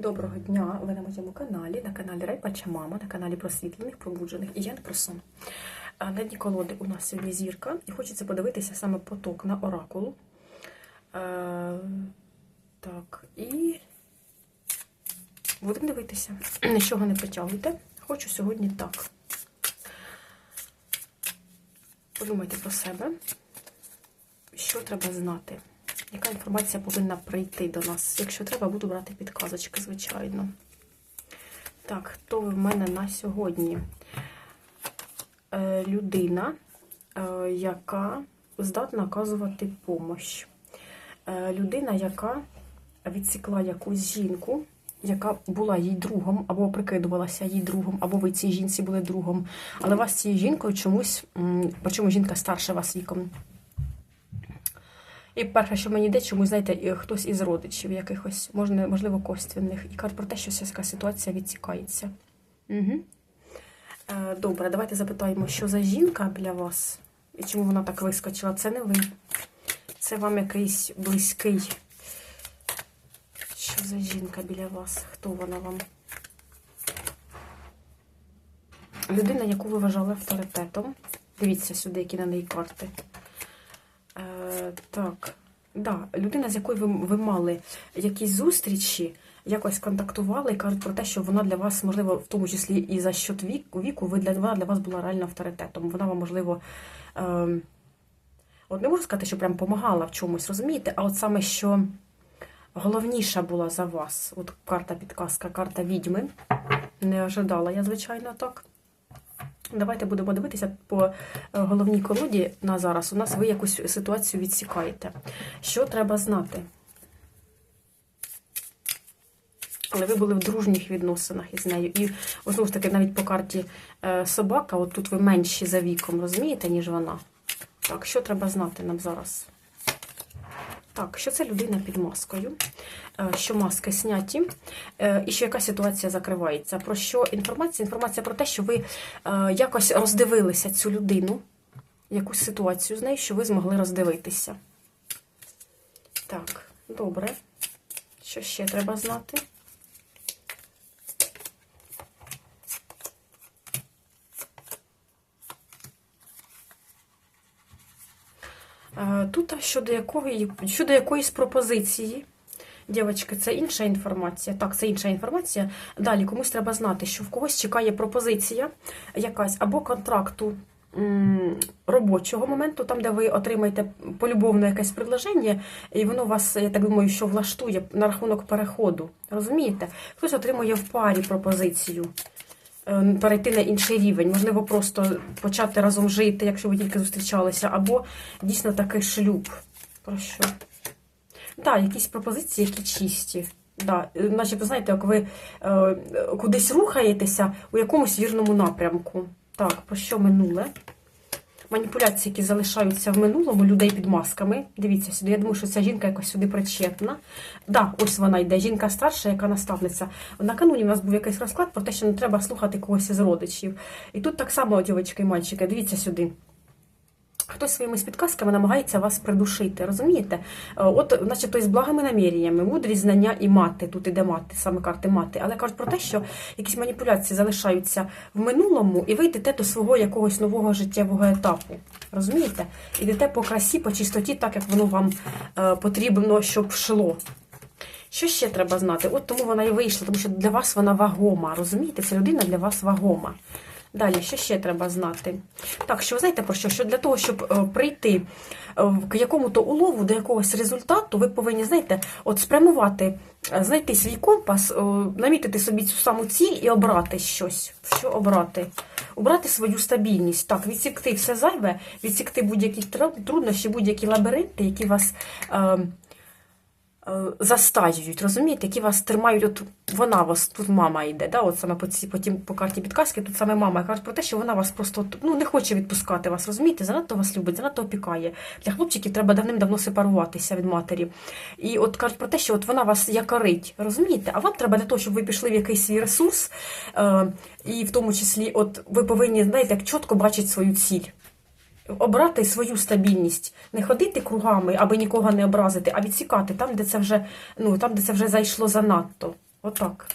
Доброго дня! Ви на моєму каналі, на каналі Райпача Мама, на каналі просвітлених, пробуджених і я про сон. На дні колоди у нас сьогодні зірка, і хочеться подивитися саме поток на оракулу. Е, так, і будемо дивитися. Нічого не притягуйте. Хочу сьогодні так. Подумайте про себе, що треба знати. Яка інформація повинна прийти до нас? Якщо треба, буду брати підказочки, звичайно. Так, хто в мене на сьогодні? Е, людина, е, яка здатна оказувати помощь. Е, людина, яка відсікла якусь жінку, яка була їй другом, або прикидувалася їй другом, або ви цій жінці були другом. Але вас цією жінкою чомусь, причому жінка старша вас віком. І перше, що мені йде, чомусь, знаєте, хтось із родичів якихось, можна, можливо, косвенних. І кажуть про те, що ця ситуація відсікається. Угу. Е, добре, давайте запитаємо, що за жінка для вас? І чому вона так вискочила? Це не ви. Це вам якийсь близький. Що за жінка біля вас? Хто вона вам? Людина, яку ви вважали авторитетом. Дивіться сюди, які на неї карти. Так, да, людина, з якою ви, ви мали якісь зустрічі, якось контактували і кажуть про те, що вона для вас, можливо, в тому числі і за счет віку, віку ви для, вона для вас була реально авторитетом. Вона вам, можливо, е, от не можу сказати, що прям помагала в чомусь, розумієте? А от саме, що головніша була за вас. От карта підказка, карта відьми. Не ожидала я, звичайно, так. Давайте будемо дивитися по е, головній колоді на зараз. У нас ви якусь ситуацію відсікаєте. Що треба знати? Але ви були в дружніх відносинах із нею. І знову ж таки, навіть по карті е, собака, от тут ви менші за віком, розумієте, ніж вона. Так, що треба знати нам зараз? Так, що це людина під маскою, е, що маски сняті, е, і що яка ситуація закривається. Про що інформація? Інформація про те, що ви е, якось роздивилися цю людину, якусь ситуацію з нею, що ви змогли роздивитися. Так, добре. Що ще треба знати? Е, Тут щодо якої, щодо якоїсь пропозиції. Дівчатки, це інша інформація. Так, це інша інформація. Далі комусь треба знати, що в когось чекає пропозиція якась або контракту робочого моменту, там, де ви отримаєте полюбовне якесь предложення, і воно вас, я так думаю, що влаштує на рахунок переходу. Розумієте? Хтось отримує в парі пропозицію перейти на інший рівень, можливо, просто почати разом жити, якщо ви тільки зустрічалися, або дійсно такий шлюб. Про що? Так, якісь пропозиції, які чисті. Да. Начебто, знаєте, як ви е, кудись рухаєтеся у якомусь вірному напрямку. Так, про що минуле? Маніпуляції, які залишаються в минулому людей під масками. Дивіться сюди. Я думаю, що ця жінка якось сюди причетна. Да, ось вона йде. Жінка старша, яка наставниця. Накануні у нас був якийсь розклад про те, що не треба слухати когось із родичів. І тут так само, дівчатки і мальчики, дивіться сюди. Хтось своїми підказками намагається вас придушити, розумієте? Е, От, начебто, із благими наміреннями, мудрість, знання і мати, тут іде мати, саме карти мати. Але кажуть про те, що якісь маніпуляції залишаються в минулому, і ви йдете до свого якогось нового життєвого етапу. Розумієте? Йдете по красі, по чистоті, так як воно вам е, потрібно, щоб йшло. Що ще треба знати? От тому вона і вийшла, тому що для вас вона вагома. Розумієте, ця людина для вас вагома. Далі, що ще треба знати? Так, що ви знаєте про що? Що для того, щоб е, прийти е, к якому-то улову, до якогось результату, ви повинні, знаєте, от спрямувати, е, знайти свій компас, намітити собі цю саму ціль і обрати щось. Що обрати? Обрати свою стабільність. Так, відсікти все зайве, відсікти будь-які труднощі, будь-які лабіринти, які вас. Е, Застаюють, розумієте, які вас тримають, от вона вас, тут мама йде, да, от саме по, ці, по, тім, по карті підказки, тут саме мама каже про те, що вона вас просто ну, не хоче відпускати вас, розумієте, занадто вас любить, занадто опікає. Для хлопчиків треба давним-давно сепаруватися від матері. І от кажуть про те, що от вона вас якорить, розумієте? А вам треба для того, щоб ви пішли в якийсь свій ресурс, е, і в тому числі, от ви повинні, знаєте, як чітко бачити свою ціль обрати свою стабільність, не ходити кругами, аби нікого не образити, а відсікати там, де це вже, ну, там, де це вже зайшло занадто. Отак.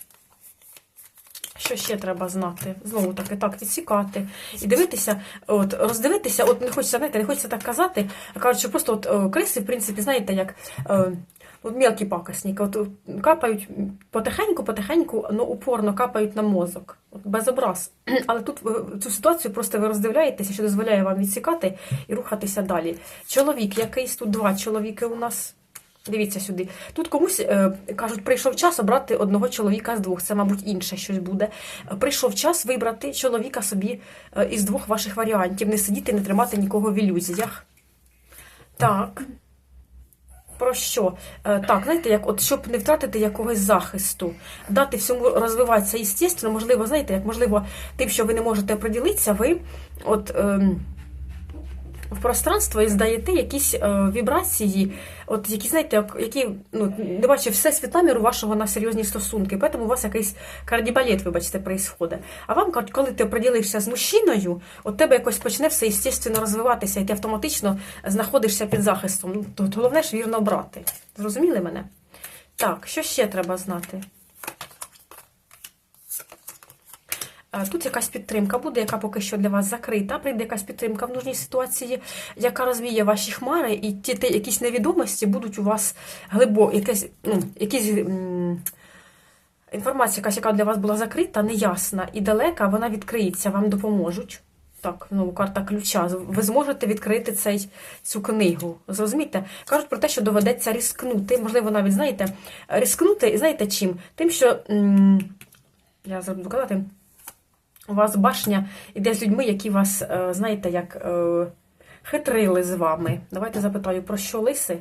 Що ще треба знати? Знову таки, так, відсікати. І дивитися, от, роздивитися, от не хочеться, знаєте, не хочеться так казати, а кажуть, що просто от, е, криси, в принципі, знаєте, як е, от мелкі пакосники, от капають потихеньку, потихеньку, але упорно капають на мозок. От, без образ. Але тут цю ситуацію просто ви роздивляєтеся, що дозволяє вам відсікати і рухатися далі. Чоловік якийсь, тут два чоловіки у нас. Дивіться сюди. Тут комусь е, кажуть, прийшов час обрати одного чоловіка з двох. Це, мабуть, інше щось буде. Прийшов час вибрати чоловіка собі е, із двох ваших варіантів. Не сидіти, не тримати нікого в ілюзіях. Так. Про що? Е, Так, знаєте, як от щоб не втратити якогось захисту, дати всьому розвиватися естественно, можливо, знаєте, як можливо, тим, що ви не можете приділитися, ви от. ем, в пространство і здаєте якісь е, вібрації, от які, знаєте, які, ну, не бачу, все світ наміру вашого на серйозні стосунки, тому у вас якийсь кардібалет, вибачте, происходить. А вам, коли ти оприділився з мужчиною, от тебе якось почне все естественно розвиватися, і ти автоматично знаходишся під захистом. Ну, головне ж вірно брати. Зрозуміли мене? Так, що ще треба знати? Е, Тут якась підтримка буде, яка поки що для вас закрита. Прийде якась підтримка в нужній ситуації, яка розвіє ваші хмари, і ті, ті якісь невідомості будуть у вас глибоко, ну, якісь. м, Інформація, якась, яка для вас була закрита, неясна і далека, вона відкриється, вам допоможуть. Так, знову карта ключа. Ви зможете відкрити цей, цю книгу. Зрозумієте? Кажуть про те, що доведеться рискнути. Можливо, навіть знаєте, рискнути, і знаєте чим? Тим, що м, я зараз буду казати. У вас башня іде з людьми, які вас, е, знаєте, як е, хитрили з вами. Давайте запитаю, про що лиси?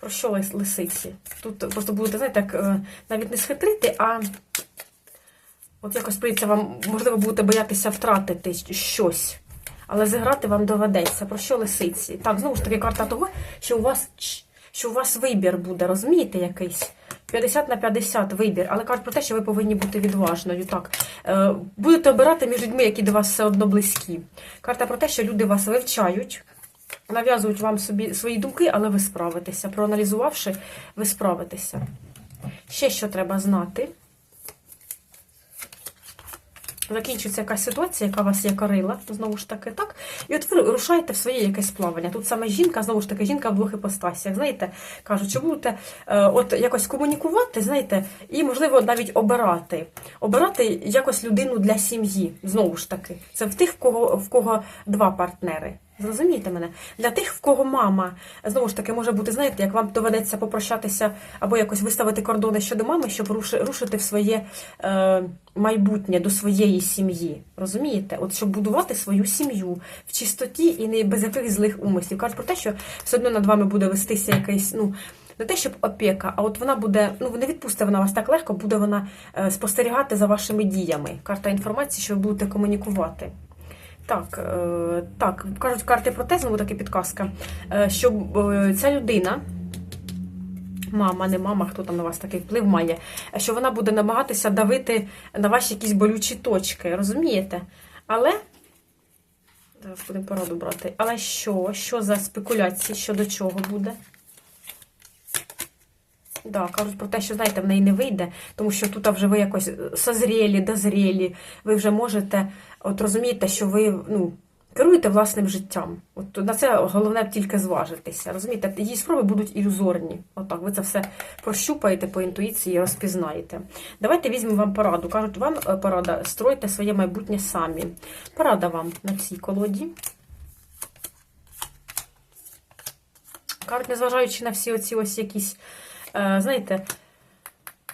Про що лисиці? Тут просто будете, знаєте, як, е, навіть не схитрити, а от якось прийдеться вам, можливо, будете боятися втратити щось. Але зіграти вам доведеться. Про що лисиці? Так, знову ж таки, карта того, що у вас, що у вас вибір буде, розумієте, якийсь? 50 на 50 вибір, але кажуть про те, що ви повинні бути відважною. Так, Е, будете обирати між людьми, які до вас все одно близькі. Карта про те, що люди вас вивчають, нав'язують вам собі свої думки, але ви справитеся. Проаналізувавши, ви справитеся. Ще що треба знати. Закінчується якась ситуація, яка вас якорила, знову ж таки, так. І от ви рушаєте в своє якесь плавання. Тут саме жінка, знову ж таки, жінка в двох іпостасях. Знаєте, кажуть, чи будете е, от якось комунікувати, знаєте, і, можливо, навіть обирати. Обирати якось людину для сім'ї. Знову ж таки. Це в тих, в кого, в кого два партнери. Зрозумієте мене? Для тих, в кого мама, знову ж таки, може бути, знаєте, як вам доведеться попрощатися або якось виставити кордони щодо мами, щоб руши- рушити в своє е, майбутнє до своєї сім'ї. Розумієте? От щоб будувати свою сім'ю в чистоті і не без яких злих умислів. Кажуть про те, що все одно над вами буде вестися якийсь, ну. Не те, щоб опіка, а от вона буде, ну не відпусте вона вас так легко, буде вона е, спостерігати за вашими діями. Карта інформації, що ви будете комунікувати. Так, е, так, кажуть карти про знову таки підказка, е, що е, ця людина, мама, не мама, хто там на вас такий вплив має, що вона буде намагатися давити на ваші якісь болючі точки, розумієте? Але. Зараз будемо пораду брати. Але що? Що за спекуляції? Що до чого буде? Да, кажуть про те, що знаєте, в неї не вийде, тому що тут вже ви якось созрілі, дозрілі, ви вже можете, от розумієте, що ви ну, керуєте власним життям. От на це головне тільки зважитися. Розумієте, її спроби будуть ілюзорні. Отак, ви це все прощупаєте по інтуїції розпізнаєте. Давайте візьмемо вам пораду. Кажуть, вам е, порада, стройте своє майбутнє самі. Порада вам на цій колоді. Кажуть, незважаючи на всі оці ось якісь, знаєте,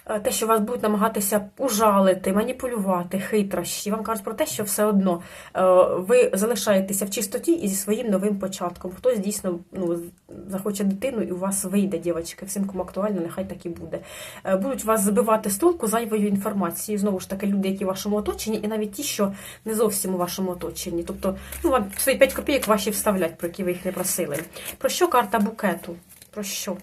е, те, що вас будуть намагатися ужалити, маніпулювати, хитрощі. Вам кажуть про те, що все одно е, ви залишаєтеся в чистоті і зі своїм новим початком. Хтось дійсно ну, захоче дитину, і у вас вийде, дівчатки. Всім, кому актуально, нехай так і буде. Е, Будуть вас збивати з толку зайвою інформацією. Знову ж таки, люди, які в вашому оточенні, і навіть ті, що не зовсім у вашому оточенні. Тобто, ну, вам свої 5 копійок ваші вставлять, про які ви їх не просили. Про що карта букету? Про що?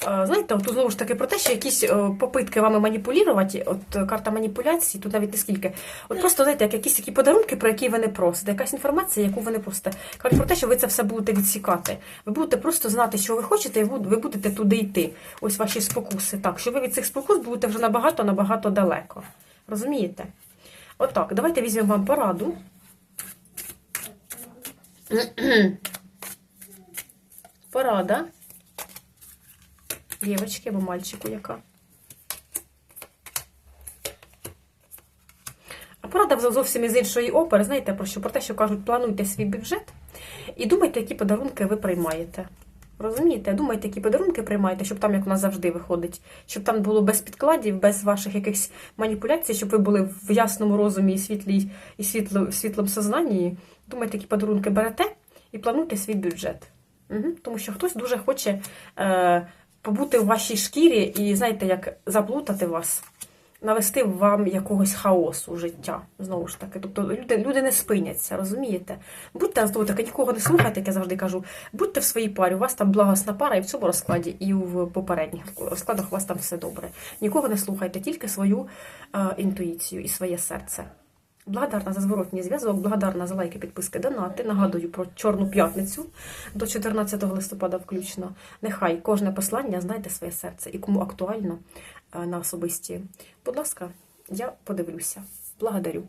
Знаєте, от знову ж таки про те, що якісь е, попитки вами маніпулювати, от е, карта маніпуляцій, тут навіть не скільки. От просто знаєте, як якісь такі подарунки, про які ви не просите, якась інформація, яку ви не просите. Кажуть про те, що ви це все будете відсікати. Ви будете просто знати, що ви хочете, і ви будете туди йти. Ось ваші спокуси. Так, що ви від цих спокус будете вже набагато набагато далеко. Розумієте? Отак, давайте візьмемо вам пораду. Порада. Дівочки або мальчику яка. А порада зовсім із іншої опери, знаєте про що? Про те, що кажуть, плануйте свій бюджет і думайте, які подарунки ви приймаєте. Розумієте? Думайте, які подарунки приймаєте, щоб там, як у нас завжди виходить, щоб там було без підкладів, без ваших якихось маніпуляцій, щоб ви були в ясному розумі і світлій, і світло, світлому сознанні. Думайте, які подарунки берете і плануйте свій бюджет. Угу. Тому що хтось дуже хоче е, побути в вашій шкірі і, знаєте, як заплутати вас, навести вам якогось хаосу життя. Знову ж таки. Тобто люди, люди не спиняться, розумієте? Будьте знову таки, нікого не слухайте, як я завжди кажу. Будьте в своїй парі, у вас там благосна пара і в цьому розкладі, і в попередніх розкладах у вас там все добре. Нікого не слухайте, тільки свою е, інтуїцію і своє серце. Благодарна за зворотній зв'язок, благодарна за лайки, підписки, донати. Нагадую про Чорну п'ятницю до 14 листопада включно. Нехай кожне послання знайде своє серце і кому актуально е, на особисті. Будь ласка, я подивлюся. Благодарю.